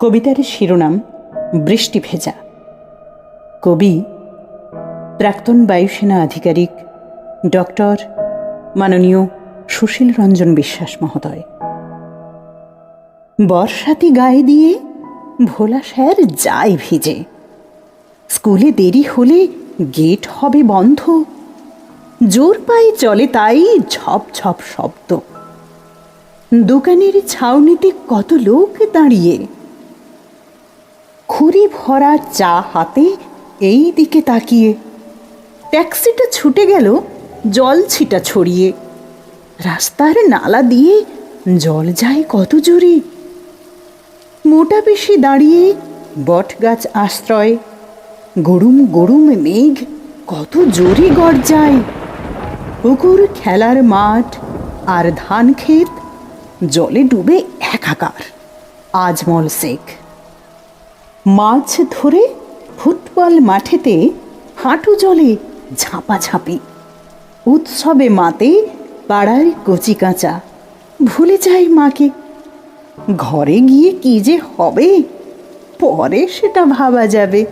কবিতার শিরোনাম বৃষ্টি ভেজা। কবি, প্রাক্তন বায়ুসেনা আধিকারিক ডক্টর মাননীয় সুশীল রঞ্জন বিশ্বাস মহোদয়। বর্ষাতি গায়ে দিয়ে ভোলা স্যার যায় ভিজে। স্কুলে দেরি হলে গেট হবে বন্ধ। জোর পায়ে চলে তাই ঝপ ঝপ শব্দ। দোকানের ছাউনিতে কত লোক দাঁড়িয়ে খুরি ভরা চা হাতে এই দিকে তাকিয়ে। ট্যাক্সিটা ছুটে গেল, জল ছিটা ছড়িয়ে। রাস্তার নালা দিয়ে জল যায় কত জোরে। মোটা বেশি দাঁড়িয়ে বট গাছ আশ্রয়, গরুম গরুম মেঘ কত জোরে গর্জায়। পুকুর, খেলার মাঠ আর ধান ক্ষেত জলে ডুবে একাকার, আজমল শেখ। মাছ ধরে ফুটবল মাঠেতে হাঁটু জলে ঝাঁপাঝাঁপি। উৎসবে মাতে পাড়ার কচি কাঁচা। ভুলে যাই মাকে। ঘরে গিয়ে কি যে হবে? পরে সেটা ভাবা যাবে।